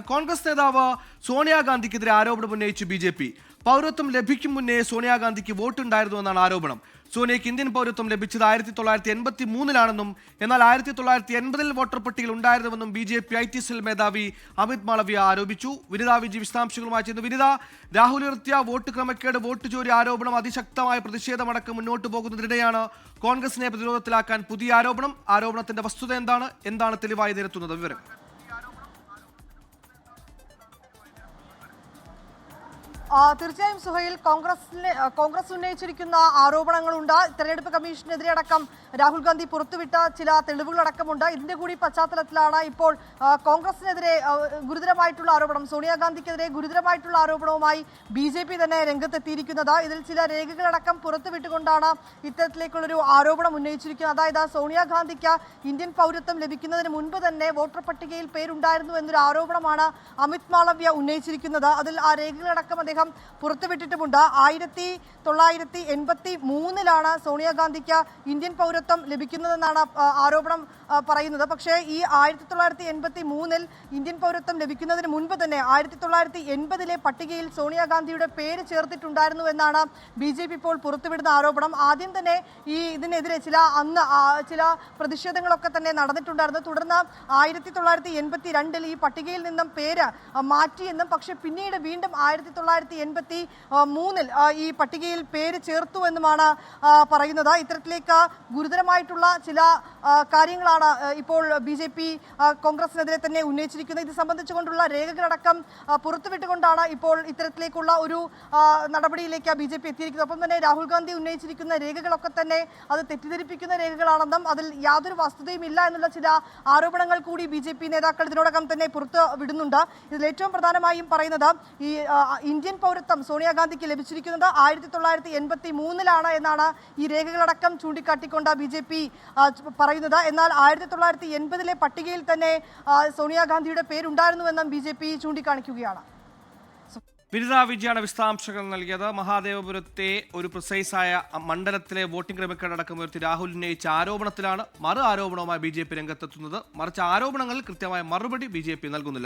കോൺഗ്രസ് നേതാവ് സോണിയാഗാന്ധിക്കെതിരെ ആരോപണം ഉന്നയിച്ചു ബി ജെ പി. പൗരത്വം ലഭിക്കും മുന്നേ സോണിയാഗാന്ധിക്ക് വോട്ടുണ്ടായിരുന്നു എന്നാണ് ആരോപണം. സോണിയയ്ക്ക് ഇന്ത്യൻ പൗരത്വം ലഭിച്ചത് ആയിരത്തി തൊള്ളായിരത്തി എൺപത്തി മൂന്നിലാണെന്നും എന്നാൽ ആയിരത്തി തൊള്ളായിരത്തി എൺപതിൽ വോട്ടർ പട്ടികയിൽ ഉണ്ടായിരുന്നുവെന്നും B J P I T cell മേധാവി അമിത് മാളവ്യ ആരോപിച്ചു. വിനിത വിജി വിശദാംശങ്ങളുമായി ചെയ്യുന്നു വിനിത രാഹുൽ ഉയർത്തിയ വോട്ട് ക്രമക്കേട് വോട്ട് ചോരി ആരോപണം അതിശക്തമായ പ്രതിഷേധമടക്കം മുന്നോട്ട് പോകുന്നതിനിടെയാണ് കോൺഗ്രസിനെ പ്രതിരോധത്തിലാക്കാൻ പുതിയ ആരോപണം. ആരോപണത്തിന്റെ വസ്തുത എന്താണ്? എന്താണ് തെളിവായി നിരത്തുന്നത് വിവരം തീർച്ചയായും സുഹയിൽ കോൺഗ്രസിന് കോൺഗ്രസ് ഉന്നയിച്ചിരിക്കുന്ന ആരോപണങ്ങളുണ്ട്. തെരഞ്ഞെടുപ്പ് കമ്മീഷനെതിരെ അടക്കം രാഹുൽ ഗാന്ധി പുറത്തുവിട്ട ചില തെളിവുകളടക്കമുണ്ട്. ഇതിന്റെ കൂടി പശ്ചാത്തലത്തിലാണ് ഇപ്പോൾ കോൺഗ്രസിനെതിരെ ഗുരുതരമായിട്ടുള്ള ആരോപണം. സോണിയാഗാന്ധിക്കെതിരെ ഗുരുതരമായിട്ടുള്ള ആരോപണവുമായി ബി ജെ പി തന്നെ രംഗത്തെത്തിയിരിക്കുന്നത്. ഇതിൽ ചില രേഖകളടക്കം പുറത്തുവിട്ടുകൊണ്ടാണ് ഇത്തരത്തിലേക്കുള്ളൊരു ആരോപണം ഉന്നയിച്ചിരിക്കുന്നത്. അതായത് സോണിയാഗാന്ധിക്ക് ഇന്ത്യൻ പൗരത്വം ലഭിക്കുന്നതിന് മുൻപ് തന്നെ വോട്ടർ പട്ടികയിൽ പേരുണ്ടായിരുന്നു എന്നൊരു ആരോപണമാണ് അമിത് മാളവ്യ ഉന്നയിച്ചിരിക്കുന്നത്. അതിൽ ആ രേഖകളടക്കം അദ്ദേഹം പുറത്തുവിട്ടിട്ടുമുണ്ട്. ആയിരത്തി തൊള്ളായിരത്തി എൺപത്തി മൂന്നിലാണ് സോണിയാഗാന്ധിക്ക് ഇന്ത്യൻ പൗരത്വം ലഭിക്കുന്നതെന്നാണ് ആരോപണം പറയുന്നത്. പക്ഷേ ഈ ആയിരത്തി തൊള്ളായിരത്തി എൺപത്തി മൂന്നിൽ ഇന്ത്യൻ പൗരത്വം ലഭിക്കുന്നതിന് മുൻപ് തന്നെ ആയിരത്തി തൊള്ളായിരത്തി എൺപതിലെ പട്ടികയിൽ സോണിയാഗാന്ധിയുടെ പേര് ചേർത്തിട്ടുണ്ടായിരുന്നു എന്നാണ് ബി ജെ പി ഇപ്പോൾ പുറത്തുവിടുന്ന ആരോപണം. ആദ്യം തന്നെ ഈ ഇതിനെതിരെ ചില അന്ന് ചില പ്രതിഷേധങ്ങളൊക്കെ തന്നെ നടന്നിട്ടുണ്ടായിരുന്നു. തുടർന്ന് ആയിരത്തി തൊള്ളായിരത്തി എൺപത്തി രണ്ടിൽ ഈ പട്ടികയിൽ നിന്നും പേര് മാറ്റിയെന്നും പക്ഷേ പിന്നീട് വീണ്ടും ആയിരത്തി തൊള്ളായിരത്തി എൺപത്തി മൂന്നിൽ ഈ പട്ടികയിൽ പേര് ചേർത്തു എന്നുമാണ് പറയുന്നത്. ഇത്തരത്തിലേക്ക് ഗുരുതരമായിട്ടുള്ള ചില കാര്യങ്ങളാണ് ഇപ്പോൾ ബി ജെ പി കോൺഗ്രസിനെതിരെ തന്നെ ഉന്നയിച്ചിരിക്കുന്നത്. ഇത് സംബന്ധിച്ചുകൊണ്ടുള്ള രേഖകളടക്കം പുറത്തുവിട്ടുകൊണ്ടാണ് ഇപ്പോൾ ഇത്തരത്തിലേക്കുള്ള ഒരു നടപടിയിലേക്ക് ബി ജെ പി എത്തിയിരിക്കുന്നത്. ഒപ്പം തന്നെ രാഹുൽ ഗാന്ധി ഉന്നയിച്ചിരിക്കുന്ന രേഖകളൊക്കെ തന്നെ അത് തെറ്റിദ്ധരിപ്പിക്കുന്ന രേഖകളാണെന്നും അതിൽ യാതൊരു വസ്തുതയും ഇല്ല എന്നുള്ള ചില ആരോപണങ്ങൾ കൂടി ബി ജെ പി നേതാക്കൾ ഇതിനോടകം തന്നെ പുറത്ത് വിടുന്നുണ്ട് ഇതിൽ ഏറ്റവും പ്രധാനമായും പറയുന്നത് ഈ ആ, പൗരത്വം സോണിയാഗാന്ധിക്ക് ലഭിച്ചിരിക്കുന്നത് ആയിരത്തി തൊള്ളായിരത്തി എൺപത്തി മൂന്നിലാണ് എന്നാണ് ഈ രേഖകളടക്കം ചൂണ്ടിക്കാട്ടിക്കൊണ്ട് ബി ജെ പി പറയുന്നത്. എന്നാൽ ആയിരത്തി തൊള്ളായിരത്തി എൺപതിലെ പട്ടികയിൽ തന്നെ സോണിയാഗാന്ധിയുടെ പേരുണ്ടായിരുന്നുവെന്നും ബി ജെ പി ചൂണ്ടിക്കാണിക്കുകയാണ്. വിനിത വിജയാണ് വിശദാംശങ്ങൾ നൽകിയത്. മഹാദേവപുരത്തെ ഒരു പ്രിസൈസായ മണ്ഡലത്തിലെ വോട്ടിംഗ് ക്രമക്കേടടക്കം ഉയർത്തി. രാഹുൽ ഉന്നയിച്ച ആരോപണത്തിലാണ് മറു ആരോപണവുമായി ബി ജെ പി രംഗത്തെത്തുന്നത്. മറിച്ച് ആരോപണങ്ങളിൽ കൃത്യമായ മറുപടി ബി ജെ പി നൽകുന്നില്ല.